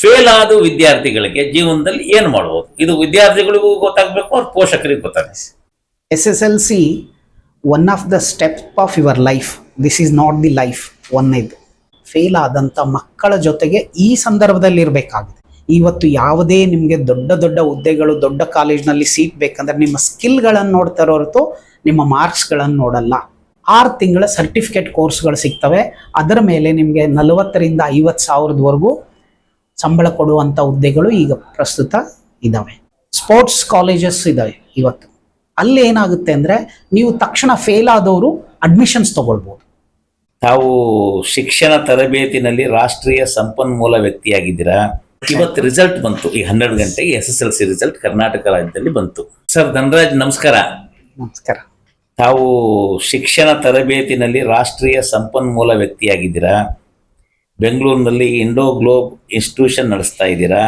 Fail ಆದ ವಿದ್ಯಾರ್ಥಿಗಳಿಗೆ ಜೀವನದಲ್ಲಿ ಏನು ಮಾಡ್ಬೋದು? ಇದು ವಿದ್ಯಾರ್ಥಿಗಳಿಗೂ ಗೊತ್ತಾಗಬೇಕು, ಅವ್ರ ಪೋಷಕರಿಗೆ ಗೊತ್ತಾಗಬೇಕು. S S L C one of the step of your life this is not the life ಒಂದನೇದು ಫೇಲ್ ಆದಂಥ ಮಕ್ಕಳ ಜೊತೆಗೆ ಈ ಸಂದರ್ಭದಲ್ಲಿ ಇರಬೇಕಾಗಿದೆ. ಇವತ್ತು ಯಾವುದೇ ನಿಮಗೆ ದೊಡ್ಡ ದೊಡ್ಡ ಹುದ್ದೆಗಳು, ದೊಡ್ಡ ಕಾಲೇಜ್ನಲ್ಲಿ ಸೀಟ್ ಬೇಕಂದ್ರೆ ನಿಮ್ಮ ಸ್ಕಿಲ್ಗಳನ್ನು ನೋಡ್ತಾರೋ ಹೊರತು ನಿಮ್ಮ ಮಾರ್ಕ್ಸ್ಗಳನ್ನು ನೋಡಲ್ಲ. ಆರು ತಿಂಗಳ ಸರ್ಟಿಫಿಕೇಟ್ ಕೋರ್ಸ್ಗಳು ಸಿಗ್ತವೆ. ಅದರ ಮೇಲೆ ನಿಮಗೆ ನಲವತ್ತರಿಂದ ಐವತ್ತು ಸಾವಿರದವರೆಗೂ ಸಂಬಳ ಕೊಡುವಂಥ ಹುದ್ದೆಗಳು ಈಗ ಪ್ರಸ್ತುತ ಇದ್ದಾವೆ ಸ್ಪೋರ್ಟ್ಸ್ ಕಾಲೇಜಸ್ ಇದ್ದಾವೆ ಇವತ್ತು. ಅಲ್ಲಿ ಏನಾಗುತ್ತೆ ಅಂದರೆ ನೀವು ತಕ್ಷಣ ಫೇಲ್ ಆದವರು ಅಡ್ಮಿಷನ್ಸ್ ತಗೊಳ್ಬೋದು. ತಾವು ಶಿಕ್ಷಣ ತರಬೇತಿನಲ್ಲಿ ರಾಷ್ಟ್ರೀಯ ಸಂಪನ್ಮೂಲ ವ್ಯಕ್ತಿಯಾಗಿದ್ದೀರಾ? ಇವತ್ತು ರಿಸಲ್ಟ್ ಬಂತು ಈ ಹನ್ನೆರಡು ಗಂಟೆಗೆ S S L C result Karnataka ರಾಜ್ಯದಲ್ಲಿ ಬಂತು. ಸರ್ ಧನರಾಜ್ ನಮಸ್ಕಾರ. ನಮಸ್ಕಾರ. ತಾವು ಶಿಕ್ಷಣ ತರಬೇತಿನಲ್ಲಿ ರಾಷ್ಟ್ರೀಯ ಸಂಪನ್ಮೂಲ ವ್ಯಕ್ತಿಯಾಗಿದ್ದೀರಾ? ಬೆಂಗಳೂರಿನಲ್ಲಿ ಇಂಡೋ ಗ್ಲೋಬ್ ಇನ್ಸ್ಟಿಟ್ಯೂಷನ್ ನಡೆಸ್ತಾ ಇದ್ದೀರಾ?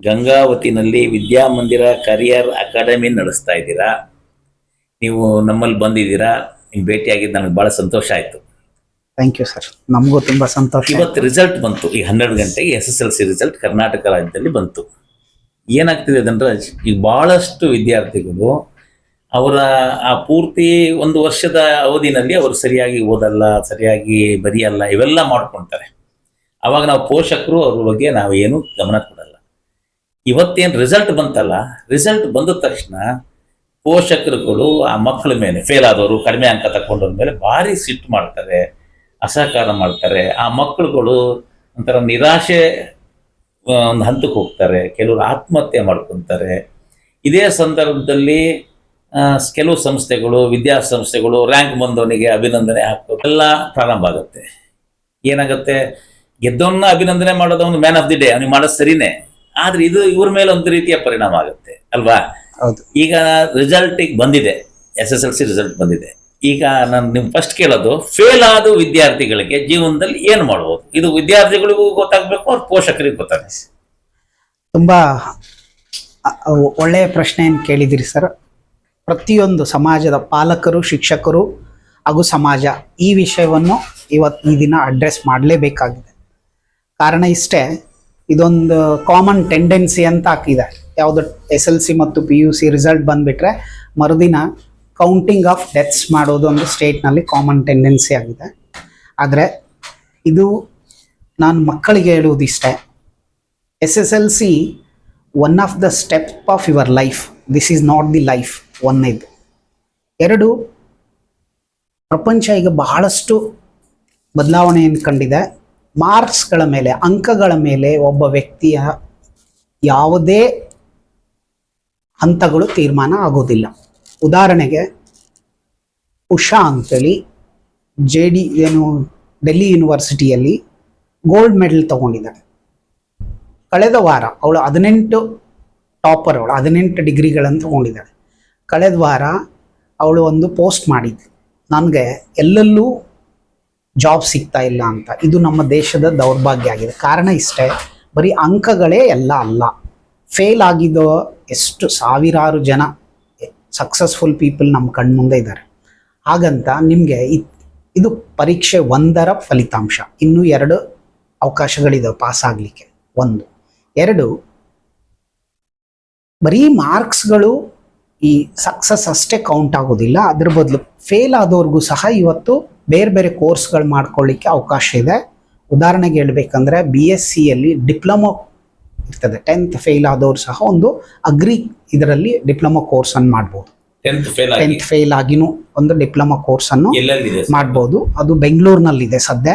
ಗಂಗಾವತಿನಲ್ಲಿ ವಿದ್ಯಾಮಂದಿರ ಕರಿಯರ್ ಅಕಾಡೆಮಿ ನಡೆಸ್ತಾ ಇದ್ದೀರಾ? ನೀವು ನಮ್ಮಲ್ಲಿ ಬಂದಿದ್ದೀರಾ? ನಿಮ್ಮ ಭೇಟಿಯಾಗಿದ್ದು ನನಗೆ ಭಾಳ ಸಂತೋಷ ಆಯಿತು. ಥ್ಯಾಂಕ್ ಯು ಸರ್ ನಮಗೂ ತುಂಬ ಸಂತೋಷ ಇವತ್ತು ರಿಸಲ್ಟ್ ಬಂತು. ಈ ಹನ್ನೆರಡು ಗಂಟೆಗೆ S S L C result Karnataka ರಾಜ್ಯದಲ್ಲಿ ಬಂತು. ಏನಾಗ್ತಿದೆ ಧನರಾಜ್ ಈಗ ಭಾಳಷ್ಟು ವಿದ್ಯಾರ್ಥಿಗಳು ಅವರ ಆ ಪೂರ್ತಿ ಒಂದು ವರ್ಷದ ಅವಧಿನಲ್ಲಿ ಅವರು ಸರಿಯಾಗಿ ಓದಲ್ಲ ಸರಿಯಾಗಿ ಬರೆಯಲ್ಲ ಇವೆಲ್ಲ ಮಾಡ್ಕೊಳ್ತಾರೆ ಅವಾಗ ನಾವು ಪೋಷಕರು ಅವ್ರ ಬಗ್ಗೆ ನಾವು ಏನು ಗಮನ ಕೊಡಲ್ಲ. ಇವತ್ತೇನು ರಿಸಲ್ಟ್ ಬಂತಲ್ಲ ರಿಸಲ್ಟ್ ಬಂದ ತಕ್ಷಣ ಪೋಷಕರುಗಳು ಆ ಮಕ್ಕಳ ಮೇಲೆ ಫೇಲ್ ಆದವರು, ಕಡಿಮೆ ಅಂಕ ತಗೊಂಡವ್ರ ಮೇಲೆ ಭಾರಿ ಸಿಟ್ಟು ಮಾಡ್ತಾರೆ, ಅಸಹಕಾರ ಮಾಡ್ತಾರೆ. ಆ ಮಕ್ಕಳುಗಳು ಒಂಥರ ನಿರಾಶೆ ಒಂದು ಹಂತಕ್ಕೆ ಹೋಗ್ತಾರೆ, ಕೆಲವರು ಆತ್ಮಹತ್ಯೆ ಮಾಡ್ಕೊತಾರೆ. ಇದೇ ಸಂದರ್ಭದಲ್ಲಿ ಕೆಲವು ಸಂಸ್ಥೆಗಳು, ವಿದ್ಯಾಸಂಸ್ಥೆಗಳು ರ್ಯಾಂಕ್ ಬಂದವನಿಗೆ ಅಭಿನಂದನೆ ಹಾಕೋದು ಎಲ್ಲ ಪ್ರಾರಂಭ ಆಗುತ್ತೆ. ಏನಾಗುತ್ತೆ? ಗೆದ್ದವನ್ನ ಅಭಿನಂದನೆ ಮಾಡೋದು ಒಂದು ಮ್ಯಾನ್ ಆಫ್ ದಿ ಡೇ ಅವನಿಗೆ ಮಾಡೋದು ಸರಿನೇ. ಆದ್ರೆ ಇದು ಇವ್ರ ಮೇಲೆ ಒಂದು ರೀತಿಯ ಪರಿಣಾಮ ಆಗುತ್ತೆ ಅಲ್ವಾ? ಹೌದು. ಈಗ ರಿಸಲ್ಟ್ ಈಗ ಬಂದಿದೆ S S L C result ಬಂದಿದೆ. ಈಗ ನಾನು ನಿಮ್ ಫಸ್ಟ್ ಕೇಳೋದು ಫೇಲ್ ಆದ ವಿದ್ಯಾರ್ಥಿಗಳಿಗೆ ಜೀವನದಲ್ಲಿ ಏನು ಮಾಡ್ಬೋದು? ಇದು ವಿದ್ಯಾರ್ಥಿಗಳಿಗೂ ಗೊತ್ತಾಗಬೇಕು ಅವ್ರ ಪೋಷಕರಿಗೆ ಗೊತ್ತಾಗಬೇಕು. ತುಂಬಾ ಒಳ್ಳೆಯ ಪ್ರಶ್ನೆ ಏನು ಪ್ರಶ್ನೆಯನ್ನು ಕೇಳಿದಿರಿ ಸರ್. ಪ್ರತಿಯೊಂದು ಸಮಾಜದ ಪಾಲಕರು ಶಿಕ್ಷಕರು ಹಾಗೂ ಸಮಾಜ ಈ ವಿಷಯವನ್ನು ಇವತ್ತು ಈ ದಿನ ಅಡ್ರೆಸ್ ಮಾಡಲೇಬೇಕಾಗಿದೆ. ಕಾರಣ ಇಷ್ಟೇ, ಇದೊಂದು ಕಾಮನ್ ಟೆಂಡೆನ್ಸಿ ಅಂತ ಹಾಕಿದೆ. ಯಾವುದು ಎಸ್ ಎಲ್ ಸಿ ಮತ್ತು ಪಿ ಯು ಸಿ ರಿಸಲ್ಟ್ ಬಂದುಬಿಟ್ರೆ ಮರುದಿನ ಕೌಂಟಿಂಗ್ ಆಫ್ ಡೆತ್ಸ್ ಮಾಡೋದು ಒಂದು ಸ್ಟೇಟ್ನಲ್ಲಿ ಕಾಮನ್ ಟೆಂಡೆನ್ಸಿ ಆಗಿದೆ. ಆದರೆ ಇದು ನಾನು ಮಕ್ಕಳಿಗೆ ಹೇಳುವುದಿಷ್ಟೇ S S L C one of the step of your life this is not the life ಒಂದನೇದು ಎರಡು, ಪ್ರಪಂಚ ಈಗ ಬಹಳಷ್ಟು ಬದಲಾವಣೆಯನ್ನು ಕಂಡಿದೆ. ಮಾರ್ಕ್ಸ್ಗಳ ಮೇಲೆ, ಅಂಕಗಳ ಮೇಲೆ ಒಬ್ಬ ವ್ಯಕ್ತಿಯ ಯಾವುದೇ ಹಂತಗಳು ತೀರ್ಮಾನ ಆಗೋದಿಲ್ಲ. ಉದಾಹರಣೆಗೆ, ಉಷಾ ಅಂತೇಳಿ ಜೆ ಡಿ ಏನು ಡೆಲ್ಲಿ ಯೂನಿವರ್ಸಿಟಿಯಲ್ಲಿ ಗೋಲ್ಡ್ ಮೆಡಲ್ ತಗೊಂಡಿದ್ದಾಳೆ ಕಳೆದ ವಾರ ಅವಳು ಹದಿನೆಂಟು ಟಾಪರ್ ಅವಳು, ಹದಿನೆಂಟು ಡಿಗ್ರಿಗಳನ್ನು ತಗೊಂಡಿದ್ದಾಳೆ. ಕಳೆದ ವಾರ ಅವಳು ಒಂದು ಪೋಸ್ಟ್ ಮಾಡಿದ್ದು, ನನಗೆ ಎಲ್ಲೆಲ್ಲೂ ಜಾಬ್ ಸಿಗ್ತಾ ಇಲ್ಲ ಅಂತ. ಇದು ನಮ್ಮ ದೇಶದ ದೌರ್ಭಾಗ್ಯ ಆಗಿದೆ. ಕಾರಣ ಇಷ್ಟೇ, ಬರೀ ಅಂಕಗಳೇ ಎಲ್ಲ ಅಲ್ಲ. ಫೇಲ್ ಆಗಿದ್ದೋ ಎಷ್ಟು ಸಾವಿರಾರು ಜನ ಸಕ್ಸಸ್ಫುಲ್ ಪೀಪಲ್ ನಮ್ಮ ಕಣ್ಮುಂದೆ ಇದ್ದಾರೆ. ಹಾಗಂತ ನಿಮಗೆ ಇದು ಪರೀಕ್ಷೆ ಒಂದರ ಫಲಿತಾಂಶ. ಇನ್ನೂ ಎರಡು ಅವಕಾಶಗಳಿದಾವೆ ಪಾಸ್ ಆಗಲಿಕ್ಕೆ. ಒಂದು. ಎರಡು, ಬರೀ ಮಾರ್ಕ್ಸ್ಗಳು ಈ ಸಕ್ಸಸ್ ಅಷ್ಟೇ ಕೌಂಟ್ ಆಗೋದಿಲ್ಲ. ಅದ್ರ ಬದಲು ಫೇಲ್ ಆದವ್ರಿಗೂ ಸಹ ಇವತ್ತು ಬೇರೆ ಬೇರೆ ಕೋರ್ಸ್ಗಳು ಮಾಡ್ಕೊಳ್ಳಿಕ್ಕೆ ಅವಕಾಶ ಇದೆ. ಉದಾಹರಣೆಗೆ ಹೇಳಬೇಕಂದ್ರೆ ಬಿ ಎಸ್ ಸಿಯಲ್ಲಿ ಡಿಪ್ಲೊಮೊ ಇರ್ತದೆ. ಟೆಂತ್ ಫೇಲ್ ಆದವರು ಸಹ ಒಂದು ಅಗ್ರಿ ಇದರಲ್ಲಿ ಡಿಪ್ಲೊಮೊ ಕೋರ್ಸನ್ನು ಮಾಡ್ಬೋದು. ಟೆಂತ್ ಫೇಲ್ ಟೆಂತ್ ಫೇಲ್ ಆಗಿನೂ ಒಂದು ಡಿಪ್ಲೊಮೊ ಕೋರ್ಸನ್ನು? ಮಾಡ್ಬೋದು. ಅದು ಬೆಂಗಳೂರಿನಲ್ಲಿದೆ ಸದ್ಯ.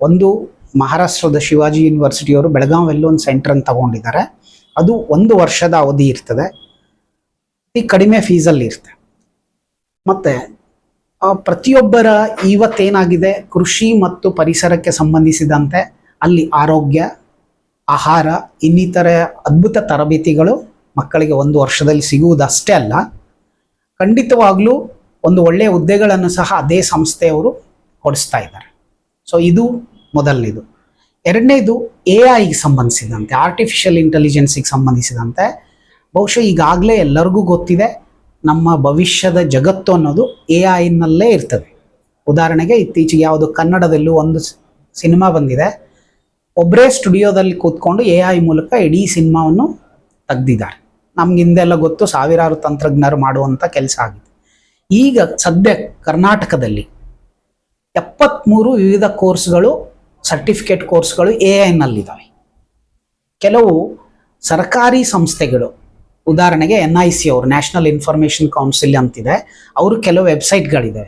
ಒಂದು ಮಹಾರಾಷ್ಟ್ರದ ಶಿವಾಜಿ ಯೂನಿವರ್ಸಿಟಿಯವರು ಬೆಳಗಾವಿಯಲ್ಲಿ ಒಂದು ಸೆಂಟ್ರನ್ನು ತಗೊಂಡಿದ್ದಾರೆ. ಅದು ಒಂದು ವರ್ಷದ ಅವಧಿ ಇರ್ತದೆ. ಅತಿ ಕಡಿಮೆ ಫೀಸಲ್ಲಿ ಇರ್ತದೆ. ಮತ್ತೆ ಪ್ರತಿಯೊಬ್ಬರ ಇವತ್ತೇನಾಗಿದೆ ಕೃಷಿ ಮತ್ತು ಪರಿಸರಕ್ಕೆ ಸಂಬಂಧಿಸಿದಂತೆ ಅಲ್ಲಿ ಆರೋಗ್ಯ, ಆಹಾರ, ಇನ್ನಿತರ ಅದ್ಭುತ ತರಬೇತಿಗಳು ಮಕ್ಕಳಿಗೆ ಒಂದು ವರ್ಷದಲ್ಲಿ ಸಿಗುವುದಷ್ಟೇ ಅಲ್ಲ. ಖಂಡಿತವಾಗಲೂ ಒಂದು ಒಳ್ಳೆಯ ಹುದ್ದೆಗಳನ್ನು ಸಹ ಅದೇ ಸಂಸ್ಥೆಯವರು ಕೊಡಿಸ್ತಾ ಇದ್ದಾರೆ. ಸೊ ಇದು ಮೊದಲನೇದು. ಎರಡನೇದು ಎ ಐಗೆ ಸಂಬಂಧಿಸಿದಂತೆ ಆರ್ಟಿಫಿಷಿಯಲ್ ಇಂಟೆಲಿಜೆನ್ಸಿಗೆ ಸಂಬಂಧಿಸಿದಂತೆ, ಬಹುಶಃ ಈಗಾಗಲೇ ಎಲ್ಲರಿಗೂ ಗೊತ್ತಿದೆ. ನಮ್ಮ ಭವಿಷ್ಯದ ಜಗತ್ತು ಅನ್ನೋದು ಎ ಐನಲ್ಲೇ ಇರ್ತದೆ. ಉದಾಹರಣೆಗೆ ಇತ್ತೀಚೆಗೆ ಯಾವುದು ಕನ್ನಡದಲ್ಲೂ ಒಂದು ಸಿನಿಮಾ ಬಂದಿದೆ. ಒಬ್ಬರೇ ಸ್ಟುಡಿಯೋದಲ್ಲಿ ಕೂತ್ಕೊಂಡು ಎ ಐ ಮೂಲಕ ಇಡೀ ಸಿನಿಮಾವನ್ನು ತೆಗ್ದಿದ್ದಾರೆ. ನಮ್ಗೆ ಹಿಂದೆಲ್ಲ ಗೊತ್ತು ಸಾವಿರಾರು ತಂತ್ರಜ್ಞರು ಮಾಡುವಂಥ ಕೆಲಸ ಆಗಿದೆ. ಈಗ ಸದ್ಯ ಕರ್ನಾಟಕದಲ್ಲಿ ಎಪ್ಪತ್ತ್ಮೂರು ವಿವಿಧ ಕೋರ್ಸ್ಗಳು, ಸರ್ಟಿಫಿಕೇಟ್ ಕೋರ್ಸ್ಗಳು ಎ ಐನಲ್ಲಿದ್ದಾವೆ ಕೆಲವು ಸರ್ಕಾರಿ ಸಂಸ್ಥೆಗಳು ಉದಾಹರಣೆಗೆ ಎನ್ ಐ ಸಿ ಅವರು ನ್ಯಾಷನಲ್ ಇನ್ಫಾರ್ಮೇಷನ್ ಕೌನ್ಸಿಲ್ ಅಂತಿದೆ. ಅವರು ಕೆಲವು ವೆಬ್ಸೈಟ್ಗಳಿದೆ.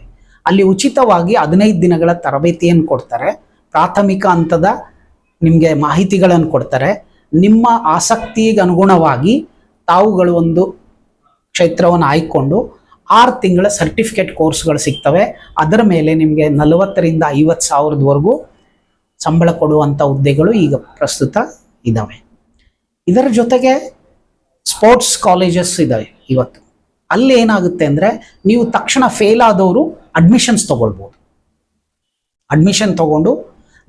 ಅಲ್ಲಿ ಉಚಿತವಾಗಿ ಹದಿನೈದು ದಿನಗಳ ತರಬೇತಿಯನ್ನು ಕೊಡ್ತಾರೆ. ಪ್ರಾಥಮಿಕ ಹಂತದ ನಿಮಗೆ ಮಾಹಿತಿಗಳನ್ನು ಕೊಡ್ತಾರೆ. ನಿಮ್ಮ ಆಸಕ್ತಿಗೆ ಅನುಗುಣವಾಗಿ ತಾವುಗಳು ಒಂದು ಕ್ಷೇತ್ರವನ್ನು ಆಯ್ಕೊಂಡು ಆರು ತಿಂಗಳ ಸರ್ಟಿಫಿಕೇಟ್ ಕೋರ್ಸ್ಗಳು ಸಿಗ್ತವೆ. ಅದರ ಮೇಲೆ ನಿಮಗೆ ನಲವತ್ತರಿಂದ ಐವತ್ತು ಸಾವಿರದವರೆಗೂ ಸಂಬಳ ಕೊಡುವಂಥ ಹುದ್ದೆಗಳು ಈಗ ಪ್ರಸ್ತುತ ಇದ್ದಾವೆ ಇದರ ಜೊತೆಗೆ ಸ್ಪೋರ್ಟ್ಸ್ ಕಾಲೇಜಸ್ ಇದೆ ಇವತ್ತು. ಅಲ್ಲಿ ಏನಾಗುತ್ತೆ ಅಂದರೆ ನೀವು ತಕ್ಷಣ ಫೇಲ್ ಆದವರು ಅಡ್ಮಿಷನ್ಸ್ ತಗೊಳ್ಬೋದು. ಅಡ್ಮಿಷನ್ ತಗೊಂಡು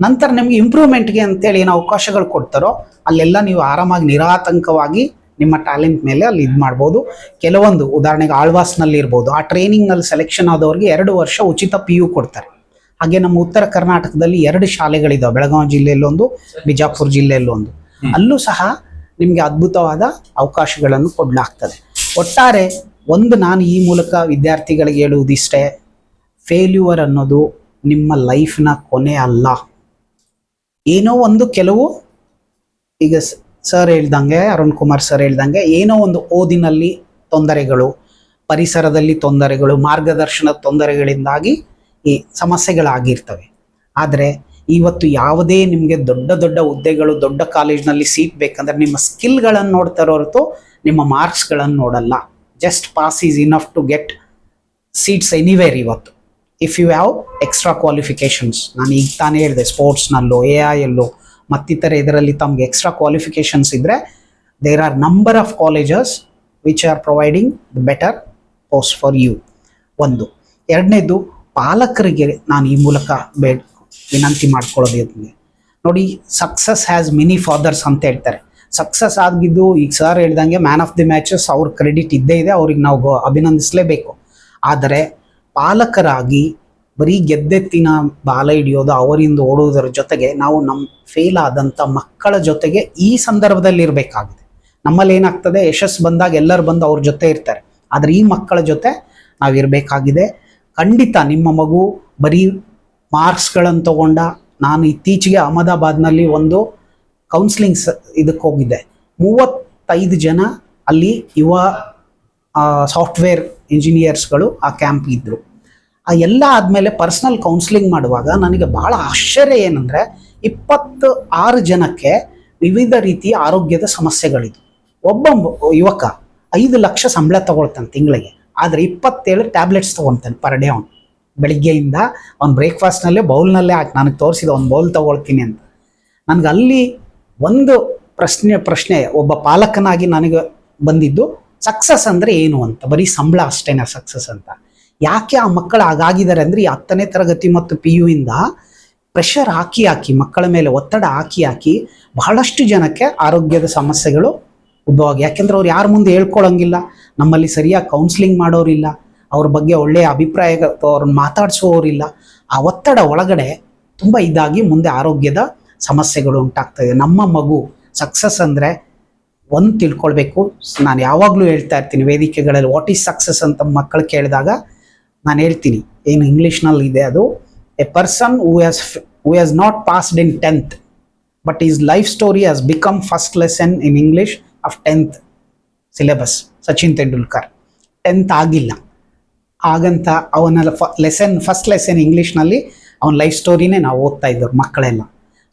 ನಂತರ ನಿಮಗೆ ಇಂಪ್ರೂವ್ಮೆಂಟ್ಗೆ ಅಂತೇಳಿ ಏನು ಅವಕಾಶಗಳು ಕೊಡ್ತಾರೋ ಅಲ್ಲೆಲ್ಲ ನೀವು ಆರಾಮಾಗಿ ನಿರಾತಂಕವಾಗಿ ನಿಮ್ಮ ಟ್ಯಾಲೆಂಟ್ ಮೇಲೆ ಅಲ್ಲಿ ಇದು ಮಾಡ್ಬೋದು. ಕೆಲವೊಂದು ಉದಾಹರಣೆಗೆ ಆಳ್ವಾಸ್ನಲ್ಲಿ ಇರ್ಬೋದು. ಆ ಟ್ರೈನಿಂಗ್ನಲ್ಲಿ ಸೆಲೆಕ್ಷನ್ ಆದವ್ರಿಗೆ ಎರಡು ವರ್ಷ ಉಚಿತ ಪಿ ಯು ಕೊಡ್ತಾರೆ. ಹಾಗೆ ನಮ್ಮ ಉತ್ತರ ಕರ್ನಾಟಕದಲ್ಲಿ ಎರಡು ಶಾಲೆಗಳಿದಾವೆ. ಬೆಳಗಾವಿ ಜಿಲ್ಲೆಯಲ್ಲೊಂದು ಬಿಜಾಪುರ ಜಿಲ್ಲೆಯಲ್ಲೊಂದು. ಅಲ್ಲೂ ಸಹ ನಿಮಗೆ ಅದ್ಭುತವಾದ ಅವಕಾಶಗಳನ್ನು ಕೊಡಲಾಗ್ತದೆ. ಒಟ್ಟಾರೆ ಒಂದು ನಾನು ಈ ಮೂಲಕ ವಿದ್ಯಾರ್ಥಿಗಳಿಗೆ ಹೇಳುವುದಿಷ್ಟೇ ಫೇಲ್ಯೂವರ್ ಅನ್ನೋದು ನಿಮ್ಮ ಲೈಫ್ನ ಕೊನೆ ಅಲ್ಲ. ಏನೋ ಒಂದು ಕೆಲವು, ಈಗ ಸರ್ ಹೇಳ್ದಂಗೆ, ಅರುಣ್ ಕುಮಾರ್ ಸರ್ ಹೇಳ್ದಂಗೆ, ಏನೋ ಒಂದು ಓದಿನಲ್ಲಿ ತೊಂದರೆಗಳು, ಪರಿಸರದಲ್ಲಿ ತೊಂದರೆಗಳು ಮಾರ್ಗದರ್ಶನದ ತೊಂದರೆಗಳಿಂದಾಗಿ ಈ ಸಮಸ್ಯೆಗಳಾಗಿರ್ತವೆ. ಆದರೆ ಇವತ್ತು ಯಾವುದೇ ನಿಮಗೆ ದೊಡ್ಡ ದೊಡ್ಡ ಹುದ್ದೆಗಳು, ದೊಡ್ಡ ಕಾಲೇಜ್ನಲ್ಲಿ ಸೀಟ್ ಬೇಕಂದ್ರೆ ನಿಮ್ಮ ಸ್ಕಿಲ್ಗಳನ್ನು ನೋಡ್ತಾರೋ ಹೊರತು ನಿಮ್ಮ ಮಾರ್ಕ್ಸ್ಗಳನ್ನು ನೋಡಲ್ಲ. Just pass is enough to get seats anywhere ಇವತ್ತು. If you have extra qualifications ನಾನು ಈಗ ತಾನೇ ಹೇಳಿದೆ, ಸ್ಪೋರ್ಟ್ಸ್ನಲ್ಲೋ ಎ ಐಯಲ್ಲೋ ಮತ್ತಿತರ ಇದರಲ್ಲಿ ತಮಗೆ ಎಕ್ಸ್ಟ್ರಾ ಕ್ವಾಲಿಫಿಕೇಷನ್ಸ್ ಇದ್ದರೆ there are number of colleges which are providing the better post for you ಒಂದು. ಎರಡನೇದು, ಪಾಲಕರಿಗೆ ನಾನು ಈ ಮೂಲಕ ಬೇಡ ವಿನಂತಿ ಮಾಡ್ಕೊಳ್ಳೋದು ನೋಡಿ ಸಕ್ಸಸ್ ಹ್ಯಾಸ್ ಮಿನಿ ಫಾದರ್ಸ್ ಅಂತ ಹೇಳ್ತಾರೆ. ಸಕ್ಸಸ್ ಆಗಿದ್ದು ಈಗ ಸರ್ ಹೇಳ್ದಂಗೆ ಮ್ಯಾನ್ ಆಫ್ ದಿ ಮ್ಯಾಚಸ್ ಅವ್ರ ಕ್ರೆಡಿಟ್ ಇದ್ದೇ ಇದೆ, ಅವ್ರಿಗೆ ನಾವು ಅಭಿನಂದಿಸಲೇಬೇಕು. ಆದರೆ ಪಾಲಕರಾಗಿ ಬರೀ ಗೆದ್ದೆತ್ತಿನ ಬಾಲ ಹಿಡಿಯೋದು, ಅವರಿಂದ ಓಡುವುದರ ಜೊತೆಗೆ ನಾವು ನಮ್ಮ ಫೇಲ್ ಆದಂಥ ಮಕ್ಕಳ ಜೊತೆಗೆ ಈ ಸಂದರ್ಭದಲ್ಲಿ ಇರಬೇಕಾಗಿದೆ. ನಮ್ಮಲ್ಲಿ ಏನಾಗ್ತದೆ ಯಶಸ್ಸು ಬಂದಾಗ ಎಲ್ಲರೂ ಬಂದು ಅವ್ರ ಜೊತೆ ಇರ್ತಾರೆ. ಆದರೆ ಈ ಮಕ್ಕಳ ಜೊತೆ ನಾವು ಇರಬೇಕಾಗಿದೆ ಖಂಡಿತ ನಿಮ್ಮ ಮಗು ಬರೀ ಮಾರ್ಕ್ಸ್ಗಳನ್ನು ತಗೊಂಡ ನಾನು ಇತ್ತೀಚೆಗೆ ಅಹಮದಾಬಾದ್ನಲ್ಲಿ ಒಂದು ಕೌನ್ಸಿಲಿಂಗ್ಸ್ ಇದಕ್ಕೆ ಹೋಗಿದ್ದೆ. ಮೂವತ್ತೈದು ಜನ ಅಲ್ಲಿ ಯುವ ಸಾಫ್ಟ್ವೇರ್ ಇಂಜಿನಿಯರ್ಸ್ಗಳು ಆ ಕ್ಯಾಂಪ್ ಇದ್ದರು ಆ ಎಲ್ಲ ಆದಮೇಲೆ ಪರ್ಸ್ನಲ್ ಕೌನ್ಸಿಲಿಂಗ್ ಮಾಡುವಾಗ ನನಗೆ ಭಾಳ ಆಶ್ಚರ್ಯ ಏನಂದರೆ ಇಪ್ಪತ್ತು ಆರು ಜನಕ್ಕೆ ವಿವಿಧ ರೀತಿಯ ಆರೋಗ್ಯದ ಸಮಸ್ಯೆಗಳಿದ್ವು. ಒಬ್ಬ ಯುವಕ ಐದು ಲಕ್ಷ ಸಂಬಳ ತಗೊಳ್ತಾನೆ ತಿಂಗಳಿಗೆ. ಆದರೆ ಇಪ್ಪತ್ತೇಳು ಟ್ಯಾಬ್ಲೆಟ್ಸ್ ತೊಗೊತಾನೆ ಪರ್ ಡೇ ಅವನು. ಬೆಳಿಗ್ಗೆಯಿಂದ ಅವ್ನು ಬ್ರೇಕ್ಫಾಸ್ಟ್ನಲ್ಲೇ ಬೌಲ್ನಲ್ಲೇ ಹಾಕಿ ನನಗೆ ತೋರಿಸಿದ, ಒಂದು ಬೌಲ್ ತೊಗೊಳ್ತೀನಿ ಅಂತ. ನನಗೆ ಅಲ್ಲಿ ಒಂದು ಪ್ರಶ್ನೆ ಪ್ರಶ್ನೆ, ಒಬ್ಬ ಪಾಲಕನಾಗಿ ನನಗೆ ಬಂದಿದ್ದು, ಸಕ್ಸಸ್ ಅಂದರೆ ಏನು? ಅಂತ. ಬರೀ ಸಂಬಳ ಅಷ್ಟೇನಾ ಸಕ್ಸಸ್ ಅಂತ. ಯಾಕೆ ಆ ಮಕ್ಕಳು ಹಾಗಾಗಿದ್ದಾರೆ ಅಂದರೆ, ಈ ಹತ್ತನೇ ತರಗತಿ ಮತ್ತು ಪಿ ಯು ಇಂದ ಪ್ರೆಷರ್ ಹಾಕಿ ಹಾಕಿ, ಮಕ್ಕಳ ಮೇಲೆ ಒತ್ತಡ ಹಾಕಿ ಹಾಕಿ, ಬಹಳಷ್ಟು ಜನಕ್ಕೆ ಆರೋಗ್ಯದ ಸಮಸ್ಯೆಗಳು ಉದ್ಭವ ಯಾಕೆಂದ್ರೆ ಅವ್ರು ಯಾರ ಮುಂದೆ ಹೇಳ್ಕೊಳ್ಳೋಂಗಿಲ್ಲ ನಮ್ಮಲ್ಲಿ ಸರಿಯಾಗಿ ಕೌನ್ಸಿಲಿಂಗ್ ಮಾಡೋರಿಲ್ಲ. ಅವ್ರ ಬಗ್ಗೆ ಒಳ್ಳೆಯ ಅಭಿಪ್ರಾಯ ಅವ್ರನ್ನ ಮಾತಾಡಿಸುವವರಿಲ್ಲ ಆ ಒತ್ತಡ ಒಳಗಡೆ ತುಂಬ ಇದಾಗಿ ಮುಂದೆ ಆರೋಗ್ಯದ ಸಮಸ್ಯೆಗಳು ಉಂಟಾಗ್ತದೆ ನಮ್ಮ ಮಗು ಸಕ್ಸಸ್ ಅಂದರೆ ಒಂದು ತಿಳ್ಕೊಳ್ಬೇಕು. ನಾನು ಯಾವಾಗಲೂ ಹೇಳ್ತಾ ಇರ್ತೀನಿ ವೇದಿಕೆಗಳಲ್ಲಿ ವಾಟ್ ಈಸ್ ಸಕ್ಸಸ್ ಅಂತ ಮಕ್ಕಳು ಕೇಳಿದಾಗ ನಾನು ಹೇಳ್ತೀನಿ. ಏನು ಇಂಗ್ಲೀಷ್ನಲ್ಲಿ ಇದೆ ಅದು. A person who has who has not passed in tenth but is life story has become first lesson in English of tenth syllabus Sachin Tendulkar. Tenth ಆಗಿಲ್ಲ. ಹಾಗಂತ ಅವನ ಲೆಸನ್ ಫಸ್ಟ್ ಲೆಸನ್ ಇಂಗ್ಲೀಷ್ನಲ್ಲಿ ಅವನ ಲೈಫ್ ಸ್ಟೋರಿನೇ ನಾವು ಓದ್ತಾ ಇದ್ದವ್ರು ಮಕ್ಕಳೆಲ್ಲ.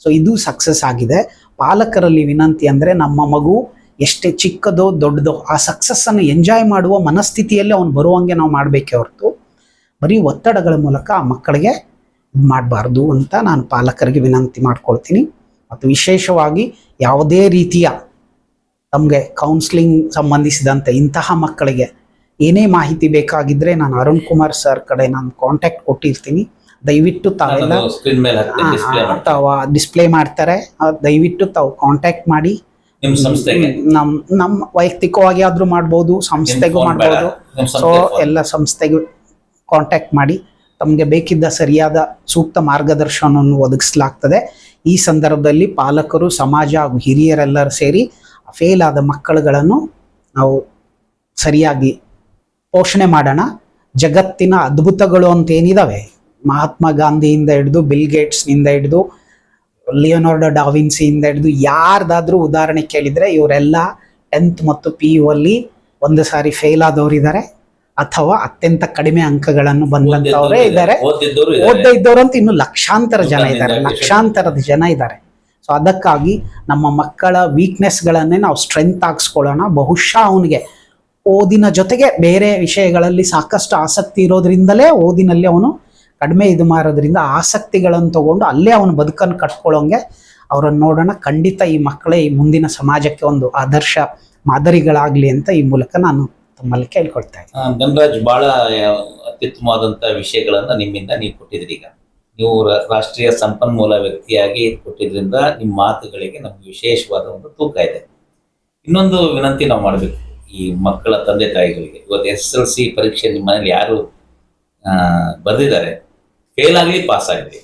ಸೊ ಇದು ಸಕ್ಸಸ್ ಆಗಿದೆ. ಪಾಲಕರಲ್ಲಿ ವಿನಂತಿ ಅಂದರೆ ನಮ್ಮ ಮಗು ಎಷ್ಟೇ ಚಿಕ್ಕದೋ ದೊಡ್ಡದೋ ಆ ಸಕ್ಸಸ್ಸನ್ನು ಎಂಜಾಯ್ ಮಾಡುವ ಮನಸ್ಥಿತಿಯಲ್ಲಿ ಅವನು ಬರುವಂಗೆ ನಾವು ಮಾಡಬೇಕೇ ಹೊರತು ಬರೀ ಒತ್ತಡಗಳ ಮೂಲಕ ಆ ಮಕ್ಕಳಿಗೆ ಇದು ಮಾಡಬಾರ್ದು ಅಂತ ನಾನು ಪಾಲಕರಿಗೆ ವಿನಂತಿ ಮಾಡ್ಕೊಳ್ತೀನಿ. ಮತ್ತು ವಿಶೇಷವಾಗಿ ಯಾವುದೇ ರೀತಿಯ ತಮಗೆ ಕೌನ್ಸ್ಲಿಂಗ್ ಸಂಬಂಧಿಸಿದಂತೆ ಇಂತಹ ಮಕ್ಕಳಿಗೆ ಏನೇ ಮಾಹಿತಿ ಬೇಕಾಗಿದ್ರೆ ನಾನು ಅರುಣ್ ಕುಮಾರ್ ಸರ್ ಕಡೆ ನಾನು ಕಾಂಟ್ಯಾಕ್ಟ್ ಕೊಟ್ಟಿರ್ತೀನಿ. ದಯವಿಟ್ಟು ತಾವೆಲ್ಲ ಹಾಕ್ತೀನಿ ಡಿಸ್ಪ್ಲೇ ತಾವು ಡಿಸ್ಪ್ಲೇ ಮಾಡ್ತಾರೆ. ದಯವಿಟ್ಟು ತಾವು ಕಾಂಟ್ಯಾಕ್ಟ್ ಮಾಡಿ. ನಮ್ ನಮ್ಮ ವೈಯಕ್ತಿಕವಾಗಿ ಆದ್ರೂ ಮಾಡ್ಬೋದು ಸಂಸ್ಥೆಗೂ ಮಾಡ್ಬೋದು. ಸೊ ಎಲ್ಲ ಸಂಸ್ಥೆಗೂ ಕಾಂಟ್ಯಾಕ್ಟ್ ಮಾಡಿ. ತಮಗೆ ಬೇಕಿದ್ದ ಸರಿಯಾದ ಸೂಕ್ತ ಮಾರ್ಗದರ್ಶನವನ್ನು ಒದಗಿಸಲಾಗ್ತದೆ. ಈ ಸಂದರ್ಭದಲ್ಲಿ ಪಾಲಕರು ಸಮಾಜ ಹಾಗೂ ಹಿರಿಯರೆಲ್ಲರೂ ಸೇರಿ ಫೇಲ್ ಆದ ಮಕ್ಕಳುಗಳನ್ನು ನಾವು ಸರಿಯಾಗಿ ಪೋಷಣೆ ಮಾಡೋಣ. ಜಗತ್ತಿನ ಅದ್ಭುತಗಳು ಅಂತ ಏನಿದಾವೆ? ಮಹಾತ್ಮ ಗಾಂಧಿಯಿಂದ ಹಿಡಿದು ಬಿಲ್ ಗೇಟ್ಸ್ನಿಂದ ಹಿಡಿದು ಲಿಯೋನಾರ್ಡೋ ಡಾವಿನ್ಸಿಯಿಂದ ಹಿಡಿದು ಯಾರ್ದಾದ್ರೂ ಉದಾಹರಣೆ ಕೇಳಿದರೆ ಇವರೆಲ್ಲ ಟೆಂತ್ ಮತ್ತು ಪಿ ಯು ಅಲ್ಲಿ ಒಂದು ಸಾರಿ ಫೇಲ್ ಆದವರಿದ್ದಾರೆ ಅಥವಾ ಅತ್ಯಂತ ಕಡಿಮೆ ಅಂಕಗಳನ್ನು ಬಂದಂಥವರೇ ಇದ್ದಾರೆ ಓದಿದ್ದವರು ಇದ್ದವರು ಅಂತ ಇನ್ನು ಲಕ್ಷಾಂತರ ಜನ ಇದ್ದಾರೆ ಲಕ್ಷಾಂತರದ ಜನ ಇದ್ದಾರೆ ಸೊ ಅದಕ್ಕಾಗಿ ನಮ್ಮ ಮಕ್ಕಳ ವೀಕ್ನೆಸ್ಗಳನ್ನೇ ನಾವು ಸ್ಟ್ರೆಂತ್ ಆಗಿಸ್ಕೊಳ್ಳೋಣ. ಬಹುಶಃ ಅವನಿಗೆ ಓದಿನ ಜೊತೆಗೆ ಬೇರೆ ವಿಷಯಗಳಲ್ಲಿ ಸಾಕಷ್ಟು ಆಸಕ್ತಿ ಇರೋದ್ರಿಂದಲೇ ಓದಿನಲ್ಲಿ ಅವನು ಕಡಿಮೆ ಇದು ಮಾಡೋದ್ರಿಂದ ಆಸಕ್ತಿಗಳನ್ನು ತಗೊಂಡು ಅಲ್ಲೇ ಅವನು ಬದುಕನ್ನು ಕಟ್ಕೊಳ್ಳೋಂಗೆ ಅವರನ್ನು ನೋಡೋಣ. ಖಂಡಿತ ಈ ಮಕ್ಕಳೇ ಈ ಮುಂದಿನ ಸಮಾಜಕ್ಕೆ ಒಂದು ಆದರ್ಶ ಮಾದರಿಗಳಾಗಲಿ ಅಂತ ಈ ಮೂಲಕ ನಾನು ತಮ್ಮಲ್ಲಿ ಕೇಳ್ಕೊಳ್ತಾ ಇದ್ದೀನಿ. ಧನರಾಜ್ ಬಹಳ ಅತ್ಯುತ್ತಮವಾದಂಥ ವಿಷಯಗಳನ್ನು ನಿಮ್ಮಿಂದ ನೀವು ಕೊಟ್ಟಿದ್ರಿ ಈಗ. ನೀವು ರಾಷ್ಟ್ರೀಯ ಸಂಪನ್ಮೂಲ ವ್ಯಕ್ತಿಯಾಗಿ ಕೊಟ್ಟಿದ್ರಿಂದ ನಿಮ್ಮ ಮಾತುಗಳಿಗೆ ನಮ್ಗೆ ವಿಶೇಷವಾದ ಒಂದು ತೂಕ ಇದೆ. ಇನ್ನೊಂದು ವಿನಂತಿ ನಾವು ಮಾಡಬೇಕು. ಈ ಮಕ್ಕಳ ತಂದೆ ತಾಯಿಗಳಿಗೆ. ಇವತ್ತು ಎಸ್ ಎಲ್ ಸಿ ಪರೀಕ್ಷೆ ನಿಮ್ಮ ಮನೇಲಿ ಯಾರು ಆ, ಬರೆದಿದ್ದಾರೆ ಫೇಲ್ ಆಗಲಿ ಪಾಸ್ ಆಗಲಿ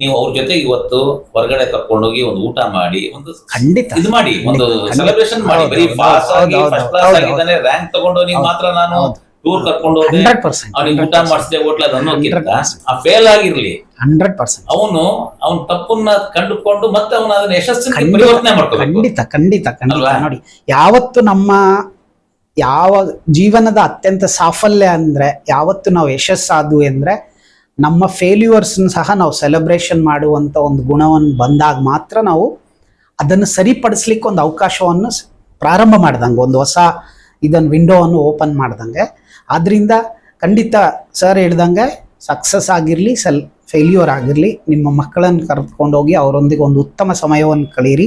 ನೀವು ಅವ್ರ ಜೊತೆ ಇವತ್ತು ಹೊರಗಡೆ ಕರ್ಕೊಂಡೋಗಿ ಒಂದು ಊಟ ಮಾಡಿ ಒಂದು ಖಂಡಿತ. ಇದು ಮಾಡಿ ಒಂದು ಸೆಲೆಬ್ರೇಷನ್ ಮಾಡಿ ಬರೀ ಪಾಸ್ ಆಗಿ ಫಸ್ಟ್ ಕ್ಲಾಸ್ ಆಗಿದ್ದಾನೆ ರ್ಯಾಂಕ್ ತಗೊಂಡು ನೀವು ಮಾತ್ರ ನಾನು. ಟೂರ್ ಕರ್ಕೊಂಡು ಹೋದೆ ಅವ್ನಿಗೆ ಊಟ ಮಾಡಿಸಿದೆ ಹೋಟ್ಲ ಅನ್ನೋಕ್ಕಿಂತ ಆ ಫೇಲ್ ಆಗಿರ್ಲಿ. Hundred percent. ಅವನು ಅವನ ತಪ್ಪನ್ನ ಕಂಡುಕೊಂಡು ಮತ್ತೆ ಅವನ ಅದನ್ನ ಯಶಸ್ಸು ಪರಿವರ್ತನೆ ಮಾಡ್ಕೊಂಡು ಖಂಡಿತ ಖಂಡಿತ ಖಂಡಿತ? ನೋಡಿ ಯಾವತ್ತು ನಮ್ಮ ಯಾವ ಜೀವನದ ಅತ್ಯಂತ ಸಾಫಲ್ಯ ಅಂದ್ರೆ ಯಾವತ್ತು ನಾವು ಯಶಸ್ಸಾದ್ವು ಅಂದ್ರೆ ನಮ್ಮ ಫೇಲ್ಯೂರ್ಸ್ ಸಹ ನಾವು ಸೆಲೆಬ್ರೇಷನ್ ಮಾಡುವಂತ ಒಂದು ಗುಣವನ್ನು ಬಂದಾಗ ಮಾತ್ರ ನಾವು ಅದನ್ನು ಸರಿಪಡಿಸ್ಲಿಕ್ಕೆ ಒಂದು ಅವಕಾಶವನ್ನು ಪ್ರಾರಂಭ ಮಾಡ್ದಂಗೆ, ಒಂದು ಹೊಸ ಇದನ್ನು ವಿಂಡೋವನ್ನು ಓಪನ್ ಮಾಡ್ದಂಗೆ. ಆದ್ದರಿಂದ ಖಂಡಿತ ಸರ್ ಹೇಳ್ದಂಗೆ ಸಕ್ಸಸ್ ಆಗಿರಲಿ ಸೆಲ್ ಫೇಲ್ಯೂರ್ ಆಗಿರಲಿ, ನಿಮ್ಮ ಮಕ್ಕಳನ್ನು ಕರೆದುಕೊಂಡೋಗಿ ಅವರೊಂದಿಗೆ ಒಂದು ಉತ್ತಮ ಸಮಯವನ್ನು ಕಳೀರಿ.